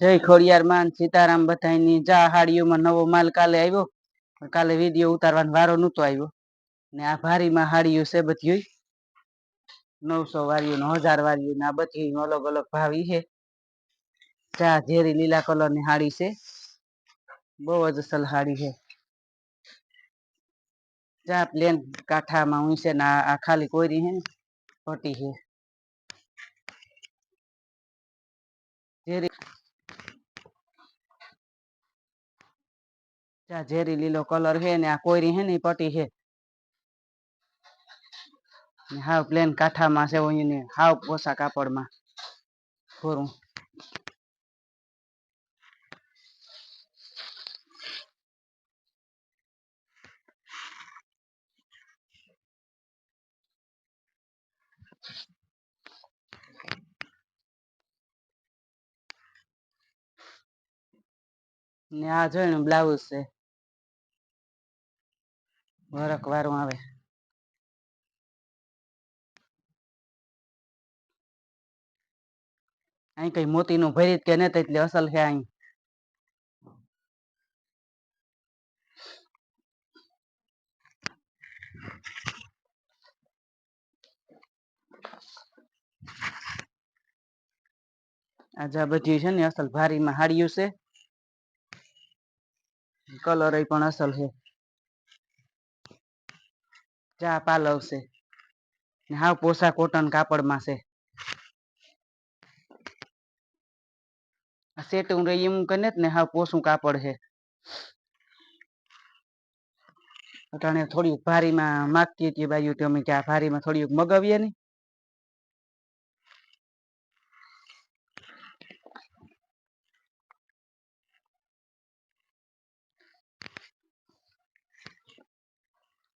જય ખોડિયાર માન સીતારામ બધાની જા હાડીઓમાં નવો માલ કાલે આવ્યો. કાલે વીડિયો ઉતારવાનો વારો નહોતો આવ્યો. ને આ ભારીમાં હાડીઓ છે બધી નવસો વાળીઓ ને હજાર વાળીઓ ને આ બધી અલગ અલગ ભાવ ઈ છે. ચા ઝેરી લીલા કલરની હાડી છે. બહુ જ અસલ હાડી છે. ચા પ્લેન કાંઠામાં છે ને આ ખાલી કોરી છે ને, પટી છે. ઝેરી ચા ઝેરી લીલો કલર છે ને આ કોયરી હે ને પટી ને હાવ પ્લેન કાઠામાં છે ઓહીને હાવ પોસા કાપડમાં. ખોરું. ને આ જોઈને બ્લાઉઝ છે. વરક વારું આવે. અહીં કઈ મોતી નું ભરી કે નહીં એટલે અસલ છે અહીં. આજે બધી છે ને અસલ ભારીમાં હાડ્યું છે. કલર પણ અસલ છે. ચા પાલવ છે હાવ પોસા કોટન કાપડમાં છે. સેટ સેટું રહી એમ કને ને હાવ પોસું કાપડ છે. અટાણે થોડીક ભારીમાં માગતી હતી બાજુ તો અમે કે આ ભારીમાં થોડીક મગાવીએ ને.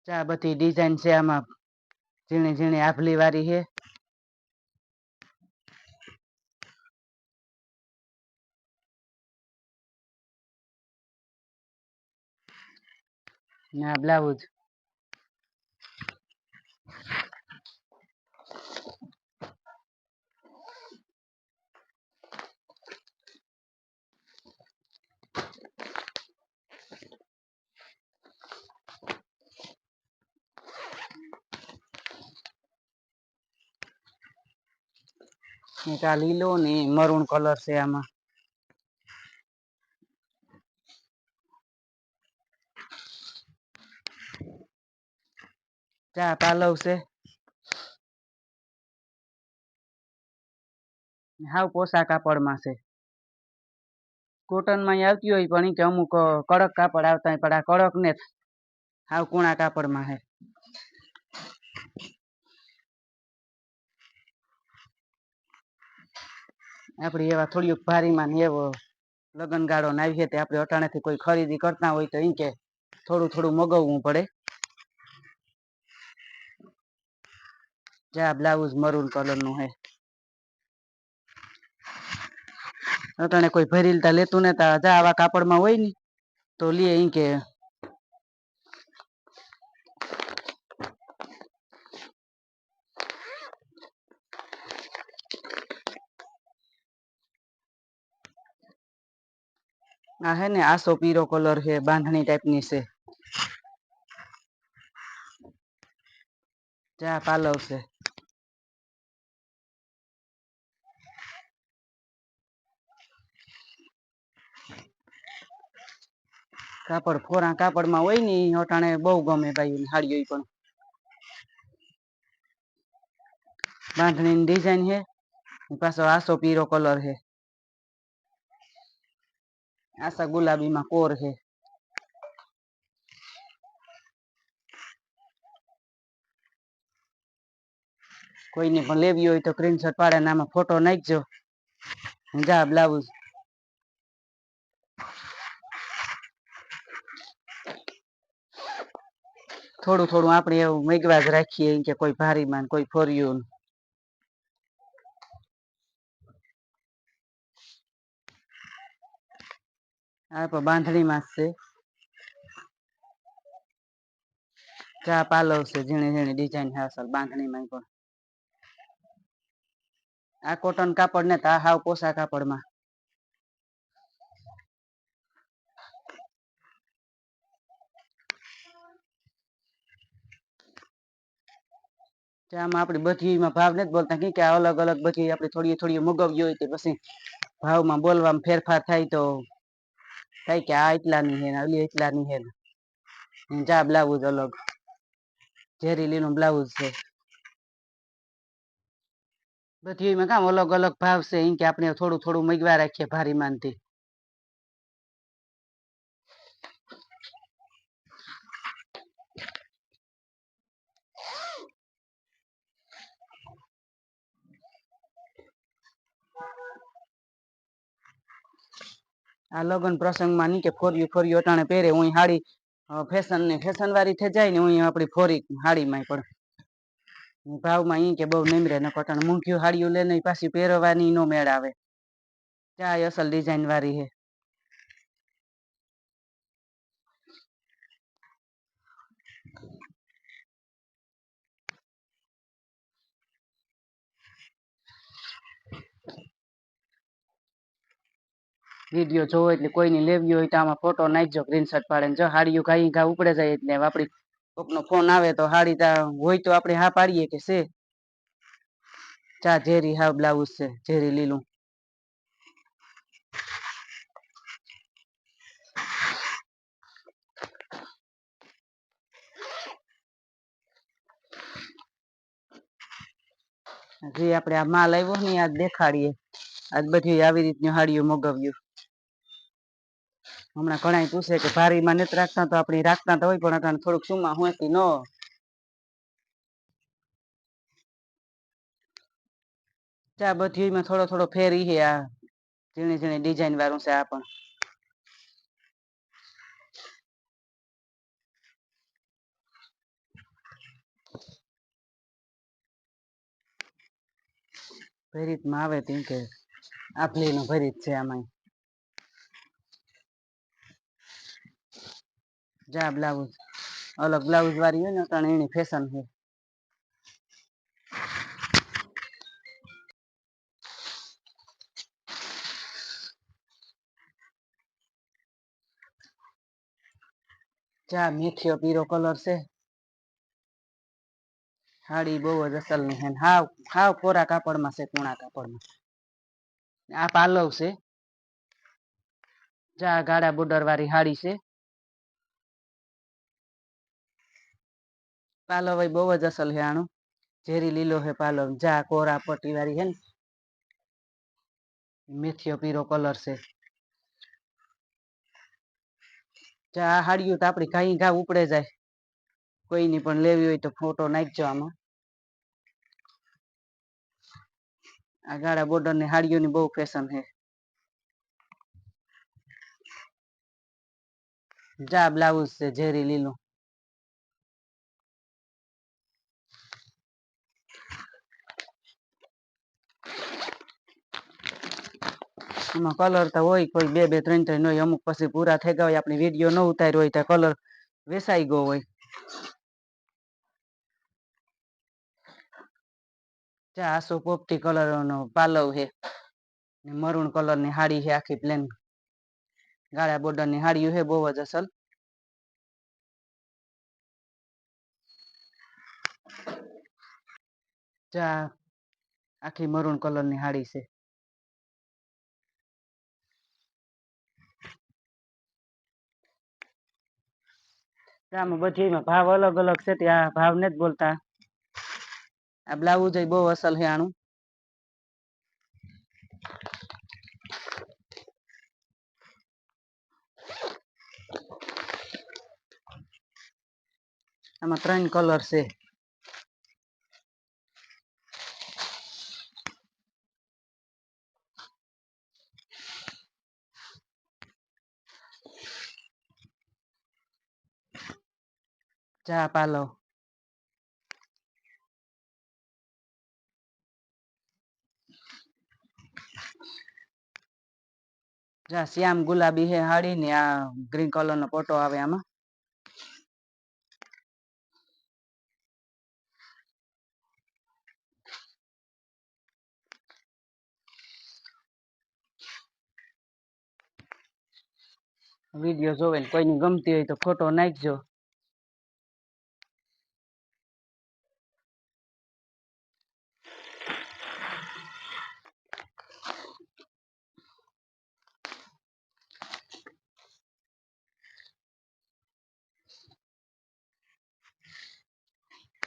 ચા બધી ડિઝાઇન છે આમાં. ઝીણી ઝીણી આભલી વાળી છે. ના બ્લાઉઝ એક આ લીલો ને મરૂન કલર છે આમાં. ચા પાલવ છે. હાવ પોસા કાપડમાં છે. કોટનમાં આવતી હોય પણ કે અમુક કડક કાપડ આવતા હોય પણ આ કડક ને. હાવ કૂણા કાપડમાં છે આપડી એવા થોડીક ભારીમાં ને એવો લગન ગાળો ને આવી છે તે આપણે અટાણેથી કોઈ ખરીદી કરતા હોય તો એમ કે થોડું થોડું મગાવવું પડે. જા, બ્લાઉઝ મરૂન કલરનું હે. અટાણે કોઈ ભરીલતા લેતું ને તા જા, આવા કાપડમાં હોય ને તો લે એમ કે આ હે ને આસો પીરો કલર છે બાંધણી ટાઈપની છે. ચા પાલવ છે કાપડ, ફોરા કાપડમાં હોય ને અટાણે બહુ ગમે ભાઈ હાડીઓ પણ પણ. બાંધણીની ડિઝાઇન છે પાછો આસો પીરો કલર છે આસા ગુલાબીમાં કોર છે કોઈને પણ લેવી હોય તો સ્ક્રીનશોટ પાડીને આમાં ફોટો નાખજો. હું જા બ્લાઉઝ. થોડું થોડું આપણે એવું મેઘવા જ રાખીએ કે કોઈ ભારીમાં કોઈ ફોરિયું তারপর বাঁধড়ি মারছে ચા પાલવ છે, ઝીણી ઝીણી ડિઝાઇન હાસલ બાંધણીમાં પણ. આ કોટન કાપડ ને તા હાવ પોસા કાપડમાં ચામાં આપણી બધીમાં ભાવ નથી બોલતા કે અલગ અલગ બધી આપણે થોડી થોડી મગવ્યું હોય તો પછી ભાવ ભાવમાં બોલવામાં ફેરફાર થાય તો થાય કે આ એટલાની છે ને ઓલી એટલાની છે ને. જા બ્લાઉઝ અલગ. ઝેરી નું બ્લાઉઝ છે. બધી એમાં કામ અલગ અલગ ભાવ છે, એમ કે આપણે થોડું થોડું મગવા રાખીએ ભારી માનથી આ લગ્ન પ્રસંગમાં ની કે ફોર્યું ફોર્યું અટાણે પહેરે, હું હાડી ફેશન ને ફેશન વાળી થઈ જાય ને હું આપણી ફોરી હાડીમાં પણ ભાવમાં ઈ કે બહુ નિમરે ન કટાણ મૂંઘ્યું હાડીઓ લઈને પાછી પહેરવાની નો મેળ આવે. ચા અસલ ડિઝાઇન વાળી હે. વીડિયો જોવો એટલે કોઈની લેવી હોય તો આમાં ફોટો નાખજો સ્ક્રીનશોટ પાડે જો હાડીઓ ઘાઈ ઘા ઉપડે જાય એટલે આપણી કોકનો ફોન આવે તો હાડી તા હોય તો આપણે હા પાડીએ કે છે? ચા, ઝેરી, હા બ્લાઉઝ છે, ઝેરી, લીલું. જે આપણે આ માલ આવ્યો ને આજ દેખાડીએ. આજ બધી આવી રીતની હાડીઓ મગાવ્યું હમણાં ઘણા પૂછે કે ભારીમાં નથી રાખતા તો આપણે રાખતા તો હોય પણ અટાણે થોડુંક સુમાં હોતી ન. ચા બધી થોડો થોડો ફેરી છે આ ઝીણી ઝીણી ડિઝાઇન વાળું છે આ પણ. ભરીતમાં આવે તેમ કે આપલીનું ભરીત છે આમાં જા બ્લાઉઝ, અલગ બ્લાઉઝ વાળી હોય ને અટાણે એની ફેશન છે. ચા મેથીઓ પીરો કલર છે. હાડી બહુ જ અસલની છે હાવ હાવ કોરા કાપડમાં છે, કુણા કાપડમાં. આ પાલવ છે. જા, ગાડા બોર્ડર વાળી હાડી છે. પાલવ બહુ જ અસલ હે આનું. ઝેરી લીલો છે પાલવ. જા, કોરા પટ્ટી વાળી હે ને. મેથીઓ પીરો કલર છે. જા આ હાડીઓ તો આપણી ઘાઈ ઘા ઉપડે જાય. કોઈની પણ લેવી હોય તો ફોટો નાખજો આમાં. આ ગાડા બોર્ડરની હાડીઓની બહુ ફેશન હે જા બ્લાઉઝ છે, ઝેરી લીલું. એમાં કલર તો હોય, કોઈ બે બે, ત્રણ ત્રણ હોય, અમુક પછી પૂરા થઈ ગયા હોય, આપણે વીડિયો ન ઉતાર્યો હોય તો કલર વેસાઈ ગયો હોય. ચા આસો પોપટી કલર નો પાલવ છે. મરૂન કલરની હાડી છે આખી પ્લેન ગાળા બોર્ડરની હાડીઓ છે, બહુ જ અસલ. ચા આખી મરૂન કલરની હાડી છે. આમાં બધી એમાં ભાવ અલગ અલગ છે, ત્યાં ભાવ નથી બોલતા. આ બ્લાઉઝ બહુ અસલ છે આનું. આમાં ત્રણ કલર છે. ચા પાલો જા શ્યામ ગુલાબી હે હાડી ને આ ગ્રીન કલર નો ફોટો આવે આમાં વીડિયો જોવે ને કોઈની ગમતી હોય તો ફોટો નાખજો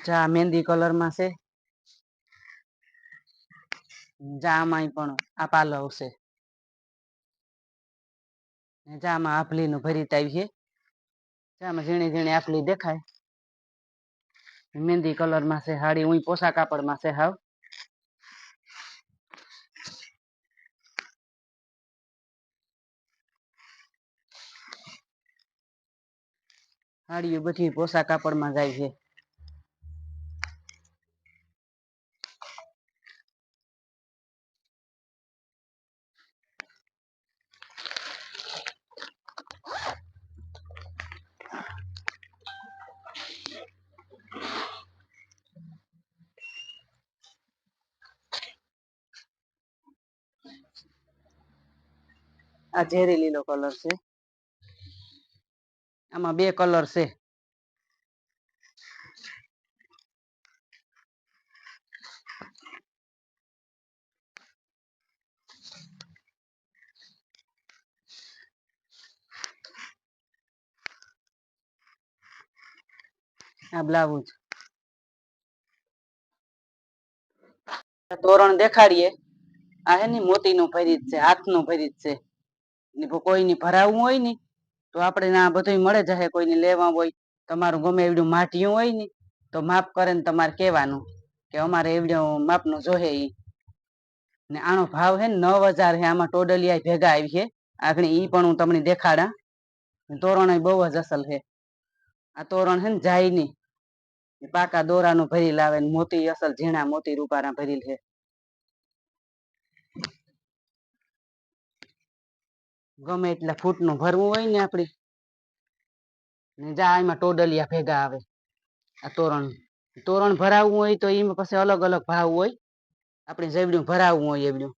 જા મહેંદી કલરમાં છે જા આમાંય પણ આ પાલવ છે ને જા આમાં આભલીનું ભરીત આવી છે જામાં ઝીણી ઝીણી આફલી દેખાય મહેંદી કલરમાં છે હાડી હું પોસા કાપડમાં છે હાવ હાડીઓ બધી પોસા કાપડમાં જાય છે આ ઝેરી લીલો કલર છે. આમાં બે કલર છે. આ બ્લાઉઝ. તોરણ દેખાડીએ. આ હે ને મોતી નું જ છે હાથનું જ છે. ને કોઈની ભરાવવું હોય ને, તો આપણે આ બધું મળે જશે કોઈને લેવા હોય. તમારું ગમે એવડું માઠિયું હોય ને, તો માફ કરે ને તમારે કહેવાનું કે અમારે એવડું માપનું જોહે ઈ. ને આનો ભાવ હે નવ હજાર હે, આમાં ટોડલિયા ભેગા આવી છે આગળ ઈ પણ હું તમને દેખાડા. તોરણ બહુ જ અસલ છે આ તોરણ હે ને જાય નહીં પાકા દોરાનું ભરી લાવે મોતી અસલ ઝીણા મોતી રૂપારા ભરી છે ગમે એટલા ફૂટનું ભરવું હોય ને આપડી. ને જા એમાં ટોડલિયા ભેગા આવે. આ તોરણ તોરણ ભરાવવું હોય તો એમાં પછી અલગ અલગ ભાવ હોય. આપણે જેવડ્યું ભરાવવું હોય એવડ્યું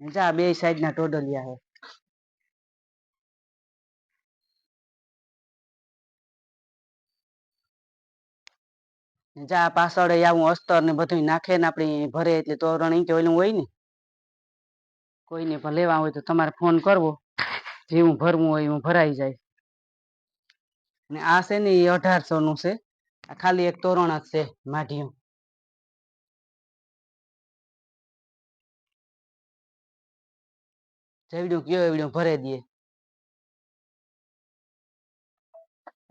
ને જા, બે સાઈડના ટોડલિયા છે જા, પાછળ આવું અસ્તર ને બધું નાખે ને આપણે ભરે એટલે તોરણ કે ઓલું હોય ને. કોઈને પણ લેવા હોય તો તમારે ફોન કરવો. જે હું ભરવું હોય હું ભરાઈ જાય. ને આ છે ને એ અઢારસો નું છે. આ ખાલી એક તોરણ જ છે માઢિયું. જેવડું કયો એવડું ભરે દઈએ.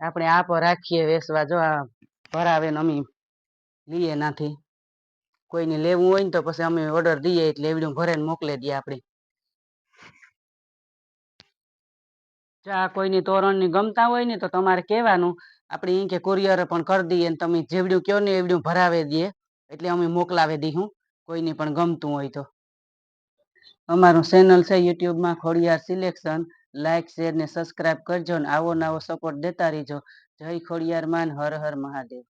આપણે આ પર રાખીએ વેસવા જો આ ભરાવે ને અમે લઈએ નાથી. કોઈને લેવું હોય ને તો પછી અમે ઓર્ડર દઈએ એટલે એવડું ભરે મોકલી દઈએ આપણે ચા કોઈની તોરણની ગમતા હોય ને તો તમારે કહેવાનું. આપણે અહીં કે કુરિયર પણ કરી દઈએ ને તમે જેવડું કહો ને એવડું ભરાવે દઈએ. એટલે અમે મોકલાવી દઈશું કોઈને પણ ગમતું હોય તો. અમારું ચેનલ છે યુટ્યુબમાં ખોડિયાર સિલેક્શન લાઇક શેર ને સબસ્ક્રાઇબ કરજો ને આવો નવો સપોર્ટ દેતા રહીજો. જય ખોડિયાર માન, હર હર મહાદેવ.